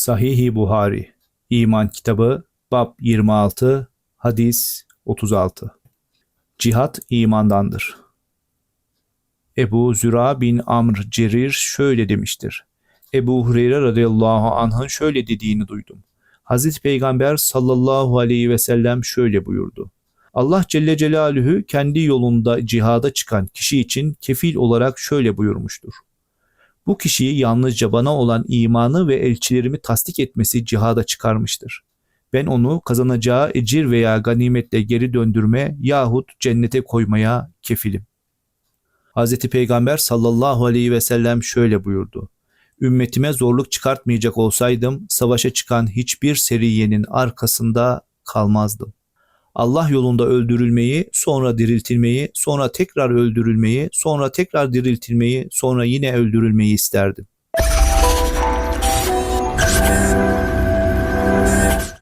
Sahih-i Buhari İman kitabı Bab 26 Hadis 36 Cihat imandandır. Ebu Züra bin Amr Cerir şöyle demiştir. Ebu Hureyre radıyallahu anh'ın şöyle dediğini duydum. Hazreti Peygamber sallallahu aleyhi ve sellem şöyle buyurdu. Allah Celle Celaluhu kendi yolunda cihada çıkan kişi için kefil olarak şöyle buyurmuştur. Bu kişiyi yalnızca bana olan imanı ve elçilerimi tasdik etmesi cihada çıkarmıştır. Ben onu kazanacağı ecir veya ganimetle geri döndürme yahut cennete koymaya kefilim. Hz. Peygamber sallallahu aleyhi ve sellem şöyle buyurdu. Ümmetime zorluk çıkartmayacak olsaydım savaşa çıkan hiçbir seriyenin arkasında kalmazdım. Allah yolunda öldürülmeyi, sonra diriltilmeyi, sonra tekrar öldürülmeyi, sonra tekrar diriltilmeyi, sonra yine öldürülmeyi isterdim.